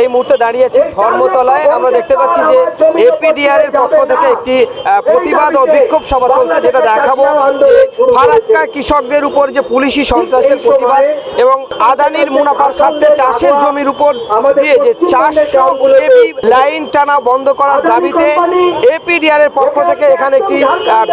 এই মুহূর্তে দাঁড়িয়ে আছি ধর্মতলায়। আমরা দেখতে পাচ্ছি যে এপিডিআর এর পক্ষ থেকে একটি প্রতিবাদ ও বিক্ষোভ সভা চলছে, যেটা দেখাবো। ফারাক্কা কৃষকদের উপর যে পুলিশি সন্ত্রাসের প্রতিবাদ এবং আদানির মুনাফার স্বার্থে চাষের জমির উপর দিয়ে যে চাষ লাইন টানা বন্ধ করার দাবিতে এপিডিআর এর পক্ষ থেকে এখানে একটি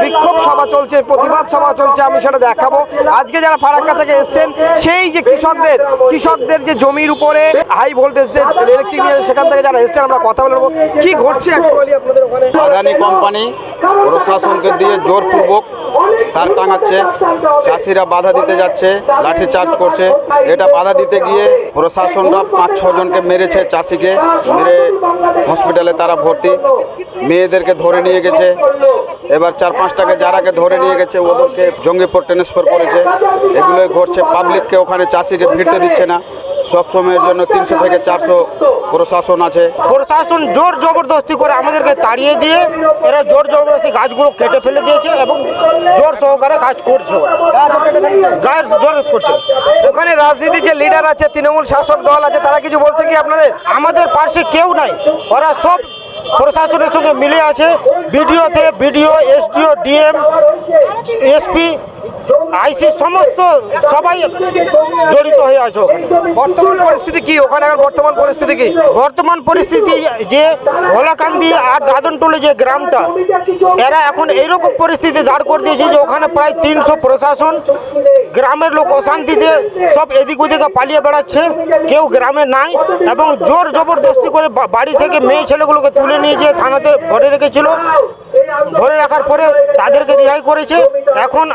বিক্ষোভ সভা চলছে, প্রতিবাদ সভা চলছে, আমি সেটা দেখাবো। আজকে যারা ফারাক্কা থেকে এসছেন, সেই যে কৃষকদের কৃষকদের যে জমির উপরে হাই ভোল্টেজদের ইলেকট্রিক সেখান থেকে যারা এসছেন, আমরা কথা বলব কি ঘটছে অ্যাকচুয়ালি আপনাদের ওখানে? আদানি কোম্পানি প্রশাসনকে দিয়ে জোরপূর্বক তার টাঙাচ্ছে চাষিরা বাধা দিতে যাচ্ছে, লাঠি চার্জ করছে। এটা বাধা দিতে গিয়ে প্রশাসনরা পাঁচ ছজনকে মেরেছে চাষিকে, মেরে হসপিটালে তারা ভর্তি। মেয়েদেরকে ধরে নিয়ে গেছে। এবার চার, পাঁচটাকে যারাকে ধরে নিয়ে গেছে, ওদেরকে জঙ্গিপুর ট্রান্সফার করেছে। এগুলোই ঘটছে। পাবলিককে ওখানে চাষিকে ভিড়তে দিচ্ছে না। সবসময়ের জন্য তিনশো থেকে চারশো প্রশাসন আছে। প্রশাসন জোর জবরদস্তি করে আমাদেরকে তাড়িয়ে দিয়ে এরা জোর জবরদস্তি গাছগুলো কেটে ফেলে দিয়েছে এবং জোর সহকারে কাজ করছে গাছ জোর করছে। ওখানে রাজনীতি যে লিডার আছে, তৃণমূল শাসক দল আছে, তারা কিছু বলছে কি আপনাদের? আমাদের পাশে কেউ নাই। ওরা সব প্রশাসনের সঙ্গে মিলে আছে। বিডিওতে BDO, SDO, DM, SP IC সমস্ত সবাই জড়িত হয়ে আছে। বর্তমান পরিস্থিতি কি? ওখানে এখন বর্তমান পরিস্থিতি কি? বর্তমান পরিস্থিতি যে ভোলাকান্দি আর দাদনটুলি যে গ্রামটা, এরা এখন এইরকম পরিস্থিতি দাঁড় করে দিয়েছে যে ওখানে প্রায় তিনশো প্রশাসন, গ্রামের লোক অশান্তিতে সব এদিক ওদিকে পালিয়ে বেড়াচ্ছে, কেউ গ্রামে নাই এবং জোর জবরদস্তি করে বাড়ি থেকে মেয়ে ছেলেগুলোকে তুলে নিয়ে যেয়ে থানাতে ভরে রেখেছিল। ভরে রাখার পরে তাদেরকে রিহাই করেছে। এখন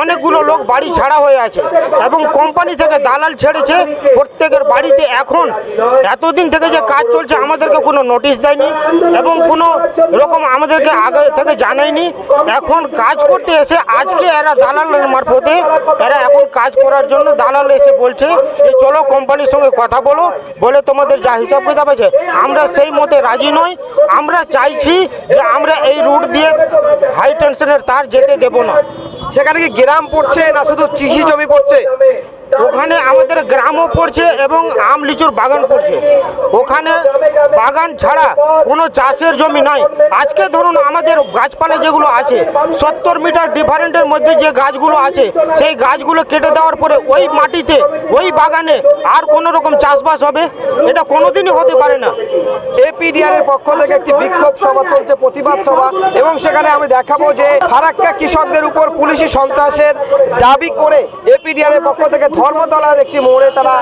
অনেকগুলো লোক বাড়ি ছাড়া হয়ে আছে এবং কোম্পানি থেকে দালাল ছেড়েছে। প্রত্যেকের বাড়িতে এখন এতদিন থেকে যে কাজ চলছে, আমাদেরকে কোনো নোটিশ দেয়নি এবং কোনো রকম আমাদেরকে আগে থেকে জানায়নি। এখন কাজ করতে এসে আজকে এরা দালালের মারফতে এরা এখন কাজ করার জন্য দালাল এসে বলছে যে, চলো কোম্পানির সঙ্গে কথা বলো, বলে তোমাদের যা হিসাব কিতাব আছে। আমরা সেই মতে রাজি নই। আমরা চাইছি যে আমরা এই রুট দিয়ে হাই টেনশনের তার যেতে দেব না। সেখানে কি গ্রাম পড়ছে না শুধু কৃষি জমি পড়ছে? ওখানে আমাদের গ্রামও পড়ছে এবং আম লিচুর বাগান পড়ছে। ওখানে বাগান ছাড়া কোনো চাষের জমি নয় আজকে ধরুন আমাদের গাছপালা যেগুলো আছে, সত্তর মিটার ডিফারেন্টের মধ্যে যে গাছগুলো আছে, সেই গাছগুলো কেটে দেওয়ার পরে ওই মাটিতে, ওই বাগানে আর কোনো রকম চাষবাস হবে? এটা কোনোদিনই হতে পারে না। এপিডিআর এর পক্ষ থেকে একটি বিক্ষোভ সভা চলছে, প্রতিবাদ সভা, এবং সেখানে আমি দেখাবো যে ফারাক্কা কৃষকদের উপর পুলিশি সন্ত্রাসের দাবি করে এপিডিআর এর পক্ষ থেকে ধর্মতলার একটি মোড়ে তারা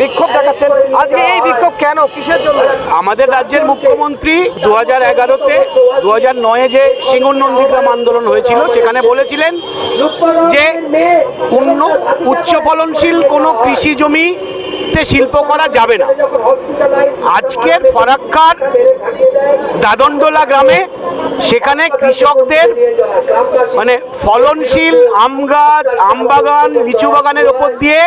বিক্ষোভ দেখাচ্ছেন। আজকে এই বিক্ষোভ কেন? কিসের জন্য? আমাদের রাজ্যের মুখ্যমন্ত্রী দু হাজার এগারোতে দু হাজার নয়ে যে সিঙ্গুর নন্দীগ্রাম আন্দোলন হয়েছিল, সেখানে বলেছিলেন যে উচ্চ ফলনশীল কোনো কৃষি জমিতে শিল্প করা যাবে না। আজকের ফরাক্কার দাদনডোলা গ্রামে সেখানে কৃষকদের মানে ফলনশীল আম গাছ, আম বাগান, লিচু বাগানের ওপর দিয়ে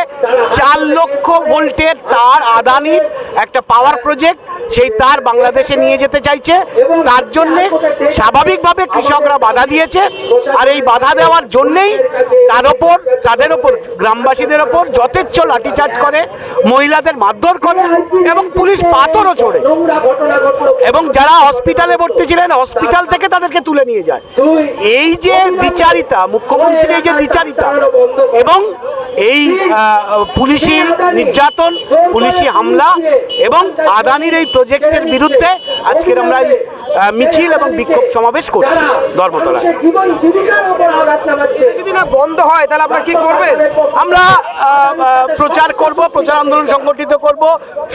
চার লক্ষ ভোল্টের তার আদানির একটা পাওয়ার প্রজেক্ট সেই তার বাংলাদেশে নিয়ে যেতে চাইছে। তার জন্যে স্বাভাবিকভাবে কৃষকরা বাধা দিয়েছে। আর এই বাধা দেওয়ার জন্যেই তার ওপর, তাদের ওপর, গ্রামবাসীদের ওপর যথেচ্ছ লাঠিচার্জ করে, মহিলাদের মারধর করে এবং পুলিশ পাথরও ছোড়ে। এবং যারা হসপিটালে ভর্তি ছিলেন, হসপিটাল থেকে তাদেরকে তুলে নিয়ে যায়। এই যে বিচারিতা, মুখ্যমন্ত্রী এই যে বিচারিতা, এবং এই পুলিশি নির্যাতন, পুলিশি হামলা এবং আদানির এই প্রজেক্টের বিরুদ্ধে আজকের আমরা মিছিল এবং বিক্ষোভ সমাবেশ করছি ধর্মতলায়। যদি না বন্ধ হয় তাহলে আপনারা কি করবেন? আমরা প্রচার করব প্রচার আন্দোলন সংগঠিত করব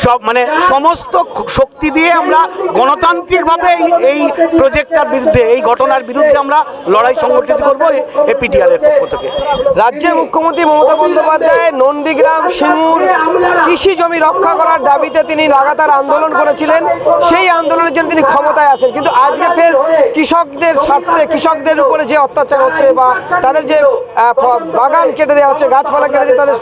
সব মানে সমস্ত শক্তি দিয়ে আমরা গণতান্ত্রিকভাবে এই এই প্রজেক্টটার বিরুদ্ধে এই ঘটনার বিরুদ্ধে আমরা লড়াই সংগঠিত করব এপিডিআর এর পক্ষ থেকে। রাজ্যের মুখ্যমন্ত্রী মমতা বন্দ্যোপাধ্যায় নন্দীগ্রাম সিঙ্গুর কৃষি জমি রক্ষা করার দাবিতে তিনি লাগাতার আন্দোলন করেছিলেন। সেই আন্দোলনের জন্য তিনি ক্ষমতায় আসেন। কিন্তু আজকে ফের কৃষকদের স্বার্থে, কৃষকদের উপরে যে অত্যাচার হচ্ছে বা তাদের যে বাগান কেটে দেওয়া হচ্ছে, গাছপালা কেটে দিয়ে তাদের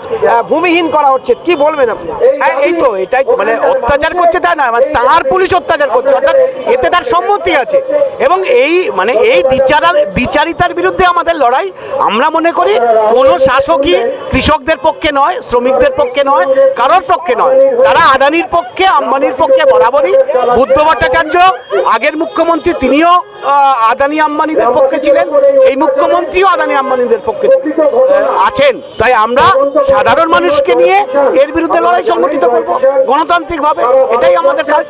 ভূমিহীন করা হচ্ছে, কি বলবেন আপনি? হ্যাঁ এই তো, এটাই মানে অত্যাচার করছে তা না মানে তার পুলিশ অত্যাচার করছে, অর্থাৎ এতে তার সম্মতি আছে। এবং এই মানে এই বিচারা, বিচারিতার বিরুদ্ধে আমাদের লড়াই, আমরা মনে করি কোনো শাসকই কৃষকদের পক্ষে নয়, শ্রমিকদের পক্ষে নয় কারোর পক্ষে নয়। তারা আদানির পক্ষে, আম্বানির পক্ষে বরাবরই বুদ্ধ ভট্টাচার্য, আগের মুখ্যমন্ত্রী তিনিও আদানি আম্বানিদের পক্ষে ছিলেন। এই মুখ্যমন্ত্রীও আদানি আম্বানিদের পক্ষে আছেন। তাই আমরা সাধারণ মানুষকে নিয়ে এর বিরুদ্ধে লড়াই সংগঠিত করব গণতান্ত্রিকভাবে। এটাই আমাদের কাজ।